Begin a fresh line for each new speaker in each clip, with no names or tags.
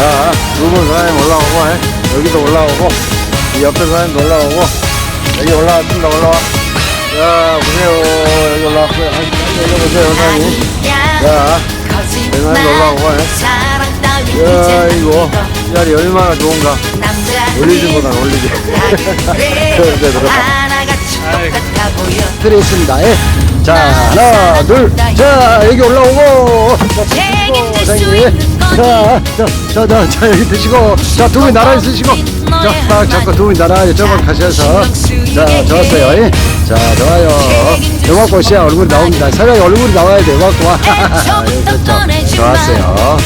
자, 두분 사장님 올라오고, 해. 여기도 올라오고, 이 옆에 사장님도 올라오고, 여기 올라왔습니다, 올라와. 자, 보세요. 여기 올라왔고요. 아, 여기 보세요, 사장님. 자, 대단히 올라오고, 해. 야, 이거, 이 자리 얼마나 좋은가. 올리지보단 올리지. 그래, 그래. 드리겠습니다. 예. 자, 하나, 둘, 자, 여기 올라오고. 자, 사장님. 자, 자, 자, 자, 자, 여기 드시고. 자, 두 분 나란히 쓰시고. 자, 딱 잡고 두 분 나란히 저만 가셔서. 자, 좋았어요. 예. 자, 좋아요. 요만큼 씨야 얼굴이 나옵니다. 사장님 얼굴이 나와야 돼. 요만큼 와. 예, 그렇죠. 좋았어요.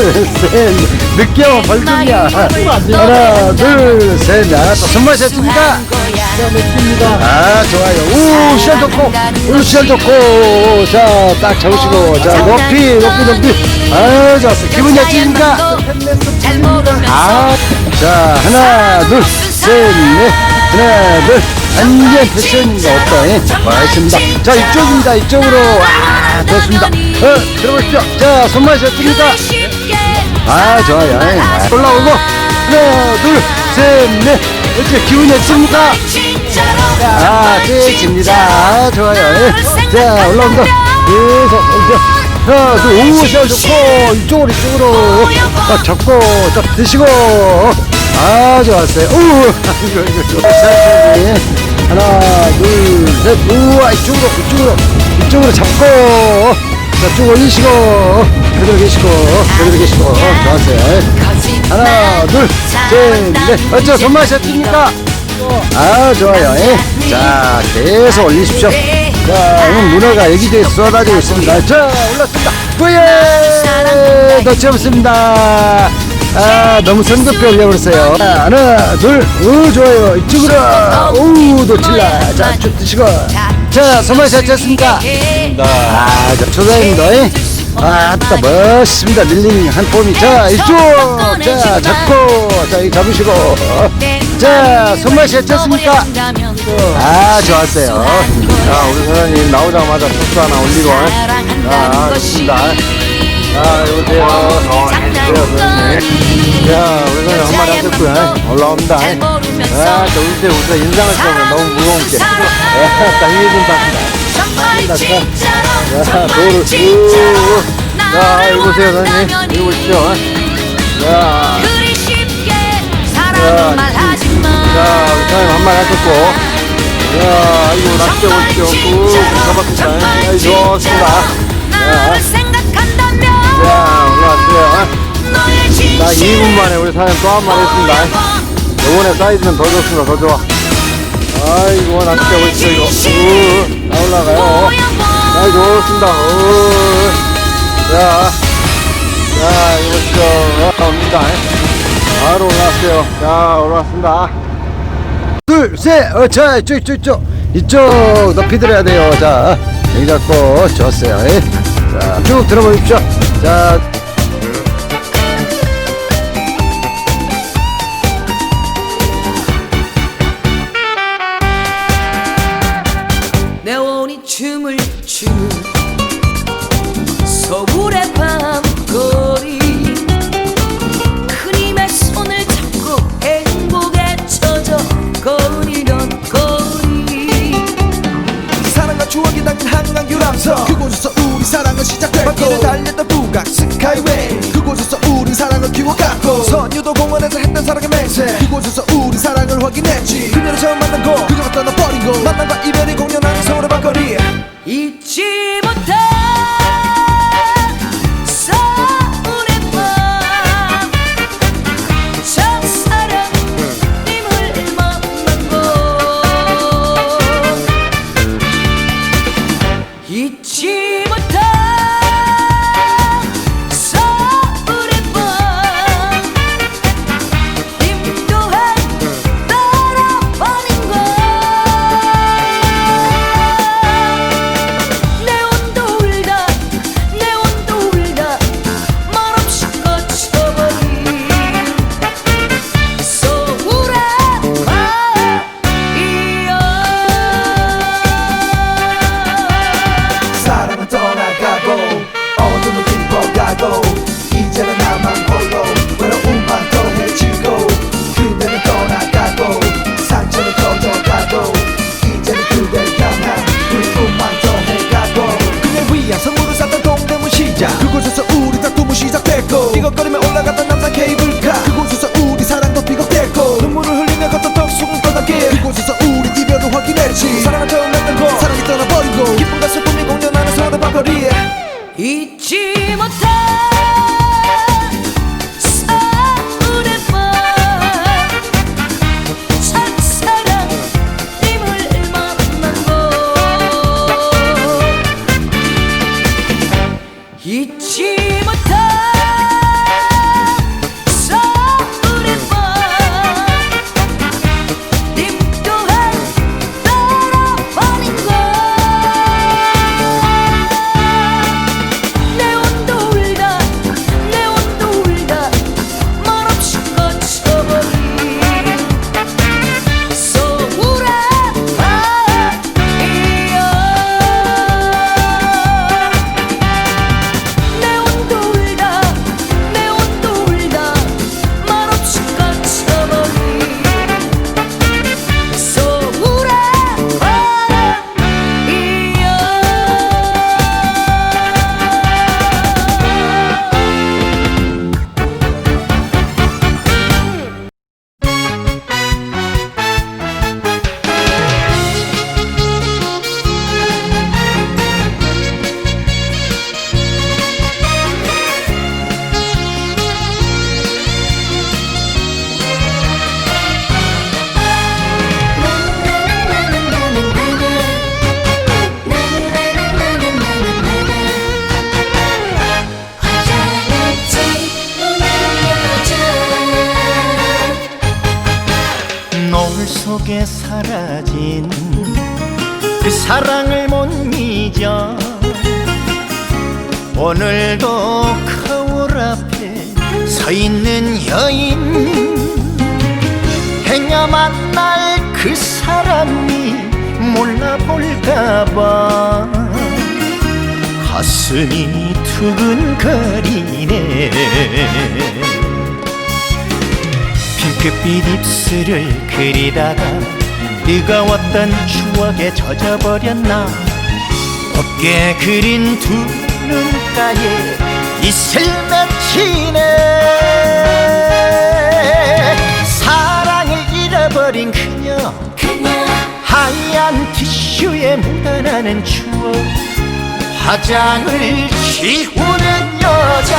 셋, 느껴 벌금이야. 하나, 둘, 셋, 자, 또 손맛 셨습니까 아 좋아요 우 시간 좋고 우 시간 좋고 자 딱 잡으시고 자 높이 높이 높이 아 좋았어 기분 좋습니까 아 자 하나 둘셋넷. 하나 둘. 완전 패션이 없다 예. 고맙습니다. 자 이쪽입니다. 이쪽으로. 아 좋습니다. 어 들어보십시오. 자 손맛 셨습니까 아 좋아요. 예. 아, 올라오고. 하나 둘셋넷. 이렇게 기분 좋습니까? 아, 끝입니다. 아, 좋아요. 예. 자, 올라온다. 계속, 이제, 하나, 둘, 오, 시작 좋고, 이쪽으로, 이쪽으로. 딱 잡고, 딱 드시고. 아, 좋았어요. 오, 이거. 하나, 둘, 셋, 우와, 이쪽으로, 이쪽으로, 이쪽으로 잡고. 자, 쭉 올리시고. 그대로 계시고, 그대로 계시고. 좋았어요. 예. 하나, 둘, 셋, 넷. 어쩌, 손맛 셨습니까? 아 좋아요 예. 자 계속 올리십시오 자 오늘 문어가 여기저기 쏟아지고 있습니다. 자 올랐습니다. 뿌예! 더 채웠습니다. 아 너무 성급히 올려버렸어요. 자, 하나 둘오 좋아요. 이쪽으로. 오 놓칠라. 자 쭉 드시고. 자 손맛 잘 쳤습니까 아저 초사님도 예. 아따 멋있습니다. 밀링 한 폼이. 자 이쪽. 자 잡고. 자 여기 잡으시고. 자 손맛이 어떻습니까? 아 좋았어요 자 우리 사장님 나오자마자 소스 하나 올리고. 자 좋습니다. 자 여보세요. 어 안녕하세요 사장님. 자 우리 사장님 한 마리 하셨고요. 올라옵니다. 아 저 우리 때 우리가 인상을 쓰면 너무 무거운 게. 아 딱 힘이 든다. 자 도를 우 자, 여기 보세요, 선생님. 여기 보십시오. 자, 자, 자, 우리 사장님 한 마리 하셨고. 자, 아이고, 낚시. 꾹 잡았습니다. 아이, 좋습니다.
생각한다면
자, 올라왔어요. 자, 2분 만에 우리 사장님 또한 마리 했습니다. 요번에 사이즈는 더 좋습니다. 더 좋아. 아이고, 낚시 오십시오, 이거. 우, 나 올라가요. 아이, 좋습니다. 우. 자, 자, 이거 죠 옵니다. 바로 올라왔어요. 자, 올라왔습니다. 둘, 셋, 어, 자, 이쪽, 이쪽, 이쪽. 이쪽 높이 들어야 돼요. 자, 여기 잡고, 좋았어요. 예. 자, 쭉 들어보십시오. 자,
유람선 그곳에서 우리 사랑은 시작됐고 밤길을 달렸던 부각 스카이웨이. 그곳에서 우리 사랑을 키워갔고. 선유도 공원에서 했던 사랑의 맹세. 그곳에서 우리 사랑을 확인했지. 그녀를 처음 만난 곳. 그녀가 떠나버리고 만남과 이별이 공연하는 서울의 밤거리
잊지 못해 사랑을 못
잊어. 오늘도 거울 앞에 서 있는 여인. 행여 만 날 그 사람이 몰라볼까봐. 가슴이 두근거리네. 핑크빛 입술을 그리다가 뜨거웠던 추억에 젖어버렸나? 어깨 그린 두 눈가에 이슬 맺히네. 사랑을 잃어버린 그녀. 하얀 티슈에 묻어나는 추억. 화장을 지우는 여자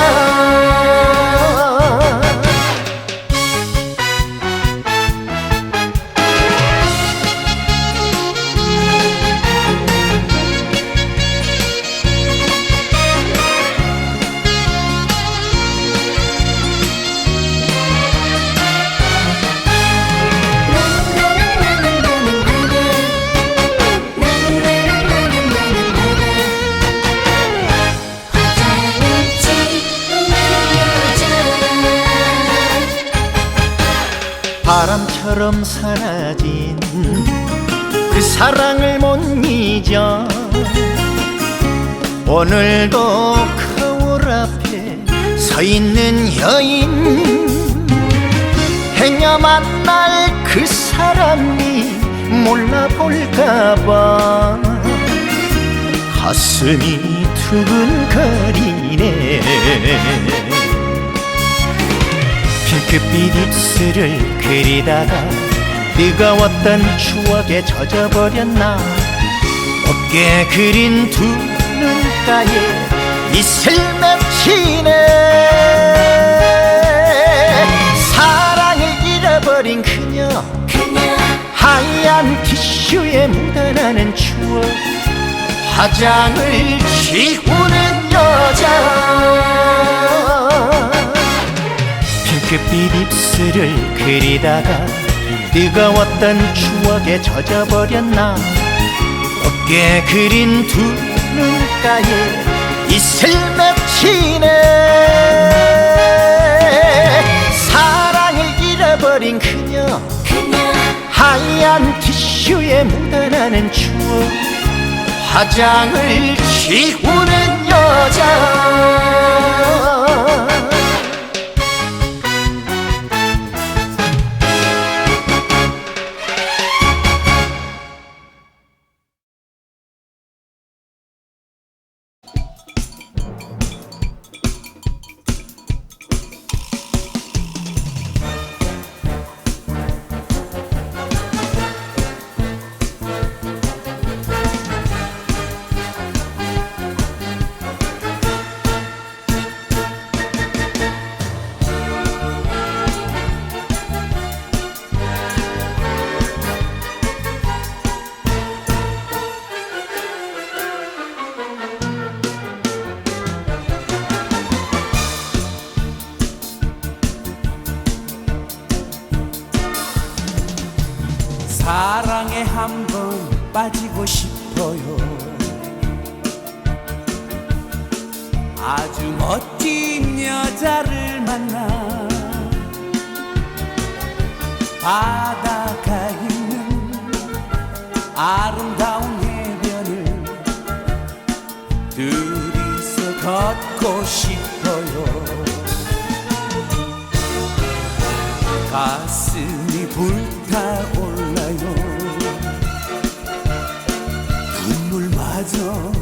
바람처럼 사라진 그 사랑을 못 잊어. 오늘도 거울 앞에 서 있는 여인 행여 만 날 그 사람이 몰라볼까봐. 가슴이 두근거리네 핑크빛 입술을 그리다가 뜨거웠던 추억에 젖어버렸나. 어깨 그린 두 눈가에 이슬 맺히네. 사랑을 잃어버린 그녀. 하얀 티슈에 묻어나는 추억. 화장을 지우는 여자 핑크빛 입술을 그리다가 뜨거웠던 추억에 젖어버렸나? 어깨 그린 두 눈가에 이슬 맺히네. 사랑을 잃어버린 그녀. 하얀 티슈에 묻어나는 추억. 화장을 지우는 여자
빠지고 싶어요. 아주 멋진 여자를 만나 바다가 있는 아름다운 해변을 둘이서 걷고 싶어요. 가슴이 불타올 ajo